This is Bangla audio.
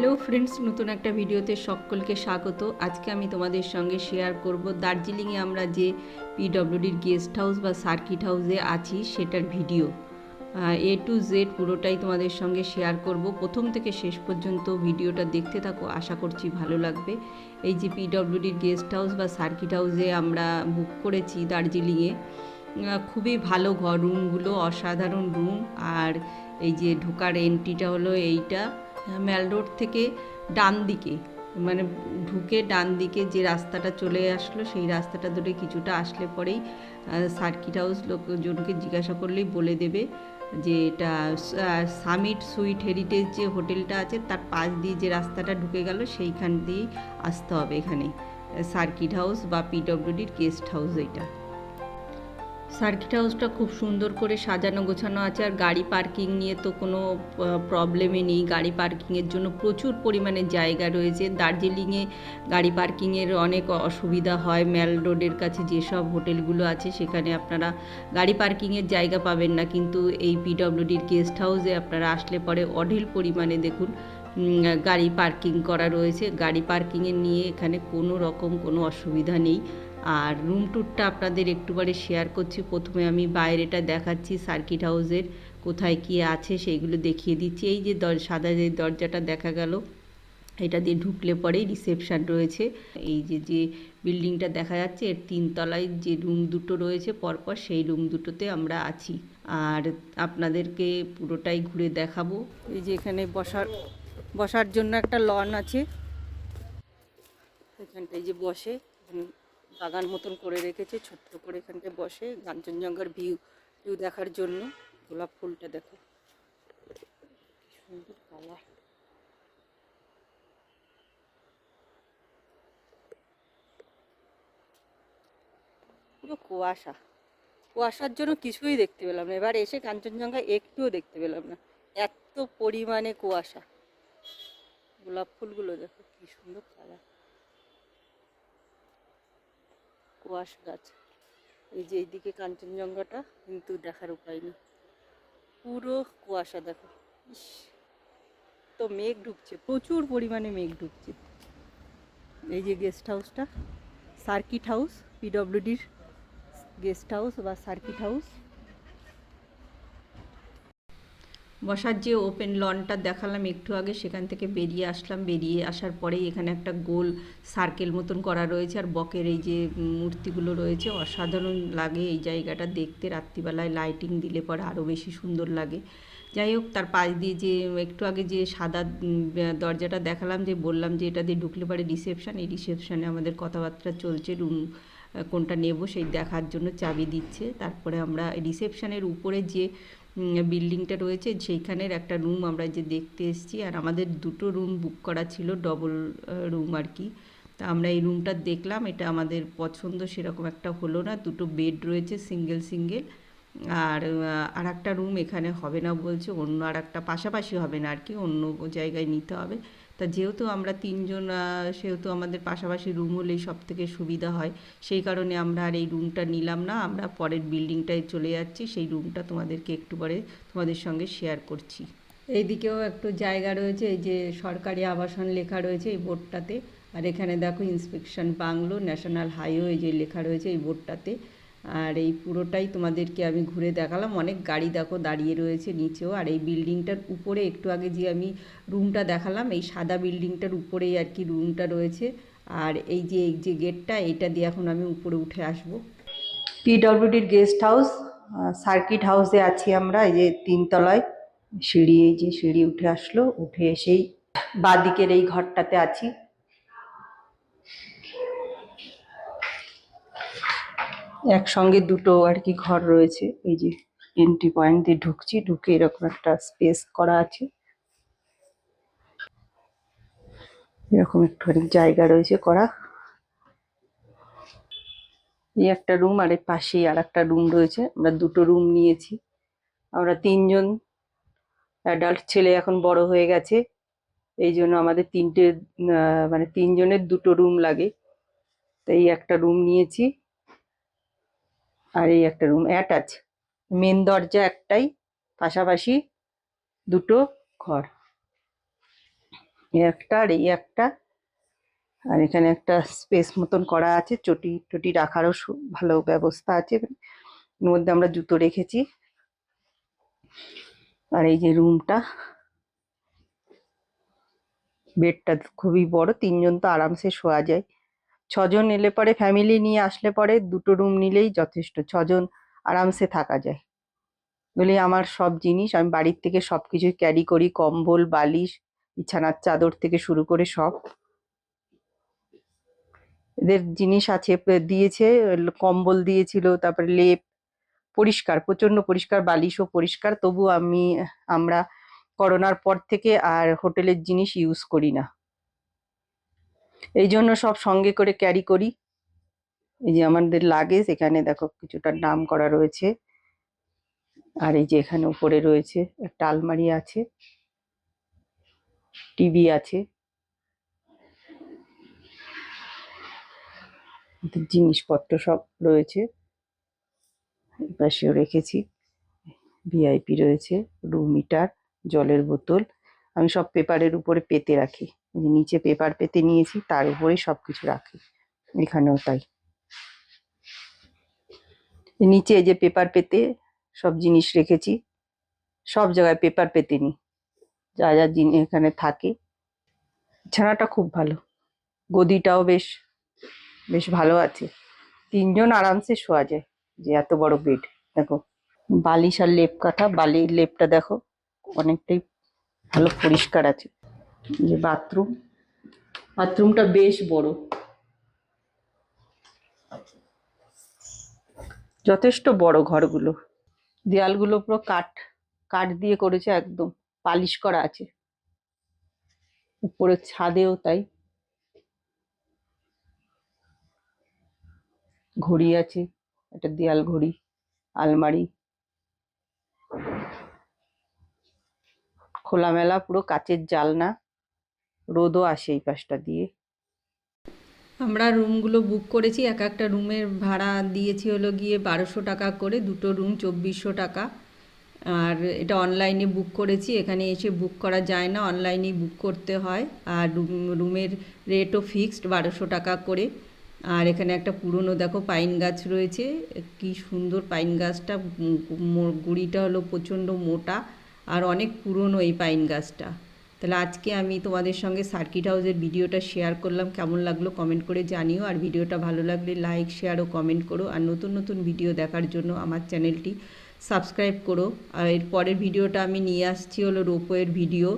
হ্যালো ফ্রেন্ডস নতুন একটা ভিডিওতে সকলকে স্বাগত। আজকে আমি তোমাদের সঙ্গে শেয়ার করব দার্জিলিংয়ে আমরা যে পিডব্লিউডির গেস্ট হাউস বা সার্কিট হাউসে আছি, সেটার ভিডিও এ টু জেড পুরোটাই তোমাদের সঙ্গে শেয়ার করব। প্রথম থেকে শেষ পর্যন্ত ভিডিওটা দেখতে থাকো, আশা করছি ভালো লাগবে। এই যে পিডব্লিউডির গেস্ট হাউস বা সার্কিট হাউসে আমরা বুক করেছি দার্জিলিংয়ে। খুবই ভালো ঘর রুমগুলো অসাধারণ রুম আর এই যে ঢোকার এন্ট্রিটা হলো এইটা। ম্যাল রোড থেকে ডান দিকে মানে ঢুকে ডান দিকে যে রাস্তাটা চলে আসলো, সেই রাস্তাটা ধরে কিছুটা আসলে পরেই সার্কিট হাউস লোকজনকে জিজ্ঞাসা করলেই বলে দেবে যে এটা সামিট সুইট হেরিটেজ যে হোটেলটা আছে, তার পাশ দিয়ে যে রাস্তাটা ঢুকে গেল, সেইখান দিয়েই আসতে হবে এখানে, সার্কিট হাউস বা পিডব্লিউডির গেস্ট হাউস এটা। সার্কিট হাউসটা খুব সুন্দর করে সাজানো, গোছানো আছে। আর গাড়ি পার্কিং নিয়ে তো কোনো প্রবলেমই নেই। গাড়ি পার্কিংয়ের জন্য প্রচুর পরিমাণে জায়গা রয়েছে। দার্জিলিংয়ে গাড়ি পার্কিংয়ের অনেক অসুবিধা হয়। ম্যাল রোডের কাছে যেসব হোটেলগুলো আছে, সেখানে আপনারা গাড়ি পার্কিংয়ের জায়গা পাবেন না। কিন্তু এই পিডব্লিউডির গেস্ট হাউসে আপনারা আসলে পরে অঢেল পরিমাণে দেখুন গাড়ি পার্কিং করা রয়েছে। গাড়ি পার্কিংয়ের নিয়ে এখানে কোনো রকম কোনো অসুবিধা নেই। আর রুম ট্যুরটা আপনাদের একটুবারে শেয়ার করছি। প্রথমে আমি বাইরেটা দেখাচ্ছি সার্কিট হাউসের কোথায় কি আছে সেইগুলো দেখিয়ে দিচ্ছি। এই যে সাদা যে দরজাটা দেখা গেল, এটা দিয়ে ঢুকলে পরেই রিসেপশন রয়েছে। এই যে যে বিল্ডিংটা দেখা যাচ্ছে, এর তিনতলায় যে রুম দুটো রয়েছে, পরপর সেই রুম দুটোতে আমরা আছি। আর আপনাদেরকে পুরোটাই ঘুরে দেখাবো। এই যে এখানে বসার বসার জন্য একটা লন আছে। এখানটায় যে বসে বাগান মতন করে রেখেছে, ছোট্ট করে এখানটায় বসে কাঞ্চনজঙ্ঘার ভিউ ভিউ দেখার জন্য। গোলাপ ফুলটা দেখো। সুন্দর কালার। পুরো কুয়াশা। কুয়াশার জন্য কিছুই দেখতে পেলাম না। এবার এসে কাঞ্চনজঙ্ঘা একটুও দেখতে পেলাম না। এত পরিমাণে কুয়াশা। গোলাপ ফুলগুলো দেখো, কি সুন্দর কালার। কুয়াশা গাছ। এই যে এইদিকে কাঞ্চনজঙ্ঘাটা, কিন্তু দেখার উপায় নেই। পুরো কুয়াশা, দেখো। ইস। তো মেঘ ঢুকছে, প্রচুর পরিমাণে মেঘ ঢুকছে। এই যে গেস্ট হাউসটা সার্কিট হাউস পিডব্লিউডির গেস্ট হাউস বা সার্কিট হাউস বসার যে ওপেন লনটা দেখালাম একটু আগে, সেখান থেকে বেরিয়ে আসলাম। বেরিয়ে আসার পরেই এখানে একটা গোল সার্কেল মতন করা রয়েছে আর বকের এই যে মূর্তিগুলো রয়েছে, অসাধারণ লাগে এই জায়গাটা দেখতে। রাত্রিবেলায় লাইটিং দিলে পরে আরও বেশি সুন্দর লাগে। যাই হোক, তার পাশ দিয়ে যে একটু আগে যে সাদা দরজাটা দেখালাম, যে বললাম যে এটা দিয়ে ঢুকলে পারে রিসেপশন এই রিসেপশানে আমাদের কথাবার্তা চলছে। রুম কোনটা নেব সেই দেখার জন্য চাবি দিচ্ছে। তারপরে আমরা রিসেপশনের উপরে যে বিল্ডিংটা রয়েছে সেইখানের একটা রুম আমরা যে দেখতে এসেছি। আর আমাদের দুটো রুম বুক করা ছিল, ডবল রুম আর কি। তা আমরা এই রুমটা দেখলাম, এটা আমাদের পছন্দ সেরকম একটা হলো না। দুটো বেড রয়েছে সিঙ্গেল সিঙ্গেল। আর আর একটা রুম এখানে হবে না বলছে, অন্য আর একটা পাশাপাশি হবে না আর কি, অন্য জায়গায় নিতে হবে। তা যেহেতু আমরা তিনজন সেহেতু আমাদের পাশাপাশি রুম হলেই সব থেকে সুবিধা হয়। সেই কারণে আমরা আর এই রুমটা নিলাম না। আমরা পরের বিল্ডিংটায় চলে যাচ্ছি। সেই রুমটা তোমাদেরকে একটু পরে তোমাদের সঙ্গে শেয়ার করছি। এইদিকেও একটু জায়গা রয়েছে, এই যে সরকারি আবাসন লেখা রয়েছে এই বোর্ডটাতে। আর এখানে দেখো ইন্সপেকশন বাংলো ন্যাশনাল হাইওয়ে যে লেখা রয়েছে এই বোর্ডটাতে। আর এই পুরোটাই তোমাদেরকে আমি ঘুরে দেখালাম। অনেক গাড়ি দেখো দাঁড়িয়ে রয়েছে নিচেও। আর এই বিল্ডিংটার উপরে একটু আগে যে আমি রুমটা দেখালাম, এই সাদা বিল্ডিংটার উপরেই আর কি রুমটা রয়েছে। আর এই যে এই যে গেটটা, এটা দিয়ে এখন আমি উপরে উঠে আসব। পিডব্লিউডির গেস্ট হাউস সার্কিট হাউসে আছি আমরা, এই যে তিনতলায়। সিঁড়ি, এই যে সিঁড়ি উঠে আসলো, উঠে এসেই বাদিকের এই ঘরটাতে আছি। একসঙ্গে দুটো আর কি ঘর রয়েছে। এই যে এন্ট্রি পয়েন্ট দিয়ে ঢুকছি, ঢুকে এরকম একটা স্পেস করা আছে। এরকম একটুখানি জায়গা রয়েছে করা। এই একটা রুম আর এর পাশেই আর একটা রুম রয়েছে। আমরা দুটো রুম নিয়েছি। আমরা তিনজন অ্যাডাল্ট ছেলে এখন বড় হয়ে গেছে। এই জন্য আমাদের তিনটে মানে তিনজনের দুটো রুম লাগে। তো এই একটা রুম নিয়েছি। আর এই একটা রুম অ্যাটাচ মেন দরজা একটাই, পাশাপাশি দুটো ঘর। একটা আর এই একটা। আর এখানে একটা স্পেস মতন করা আছে, চটি টটি রাখারও ভালো ব্যবস্থা আছে। এর মধ্যে আমরা জুতো রেখেছি। আর এই যে রুমটা বেডটা খুবই বড়, তিনজন তো আরামসে শোয়া যায়। ছজন এলে পরে ফ্যামিলি নিয়ে আসলে পরে দুটো রুম নিলেই যথেষ্ট, ছজন আরামসে থাকা যায়। বলি আমার সব জিনিস, আমি বাড়ির থেকে সব কিছুই ক্যারি করি, কম্বল, বালিশ, বিছানার চাদর থেকে শুরু করে সব। এদের জিনিস আছে দিয়েছে, কম্বল দিয়েছিল, তারপরে লেপ, পরিষ্কার প্রচণ্ড পরিষ্কার, বালিশও পরিষ্কার, তবু আমি, আমরা করোনার পর থেকে আর হোটেলের জিনিস ইউজ করি না। এই জন্য সব সঙ্গে করে ক্যারি করি। এই যে আমাদের লাগেজ এখানে দেখো কিছুটা নাম করা রয়েছে। আর এই যে এখানে উপরে রয়েছে একটা আলমারি আছে। টিভি আছে। জিনিসপত্র সব রয়েছে। পাশেও রেখেছি। ভিআইপি রয়েছে, রুম মিটার জলের বোতল। আমি সব পেপারের উপরে পেতে রাখি। নিচে পেপার পেতে নিয়েছি, তার উপরেই সব কিছু রাখি। এখানেও তাই। নিচে যে পেপার পেতে সব জিনিস রেখেছি, সব জায়গায় পেপার পেতে নি। যা যা জিনিস এখানে থাকে। বিছানাটা খুব ভালো। গদিটাও বেশ বেশ ভালো আছে। তিনজন আরামসে শোয়া যায়, যে এত বড় বেড দেখো, বালিশ আর লেপ কাঁথা, বালির লেপটা দেখো, অনেকটাই ভালো পরিষ্কার আছে। যে বাথরুম, বাথরুমটা বেশ বড়। যথেষ্ট বড় ঘরগুলো। দেয়ালগুলো পুরো কাঠ কাঠ দিয়ে করেছে একদম, পালিশ করা আছে। উপরে ছাদেও তাই। ঘড়ি আছে, একটা দেয়াল ঘড়ি, আলমারি। খোলামেলা, পুরো কাচের জালনা, রোদও আসে এই পাশটা দিয়ে। আমরা রুমগুলো বুক করেছি, এক একটা রুমের ভাড়া দিয়েছি হলো গিয়ে বারোশো টাকা করে, দুটো রুম চব্বিশশো টাকা। আর এটা অনলাইনে বুক করেছি, এখানে এসে বুক করা যায় না, অনলাইনেই বুক করতে হয়। আর রুম, রুমের রেটও ফিক্সড, বারোশো টাকা করে। আর এখানে একটা পুরনো, দেখো, পাইন গাছ রয়েছে, কি সুন্দর পাইন গাছটা গুঁড়িটা হলো প্রচণ্ড মোটা। আর অনেক পুরনো এই পাইন গাছটা। তাহলে আজকে আমি তোমাদের সঙ্গে সার্কিট হাউসের ভিডিওটা শেয়ার করলাম। কেমন লাগল কমেন্ট করে জানিও। আর ভিডিওটা ভালো লাগলে লাইক, শেয়ার ও কমেন্ট করো। আর নতুন নতুন ভিডিও দেখার জন্য আমার চ্যানেলটি সাবস্ক্রাইব করো। আর এর পরের ভিডিওটা আমি নিয়ে আসছি হলো রোপোয়ের ভিডিও।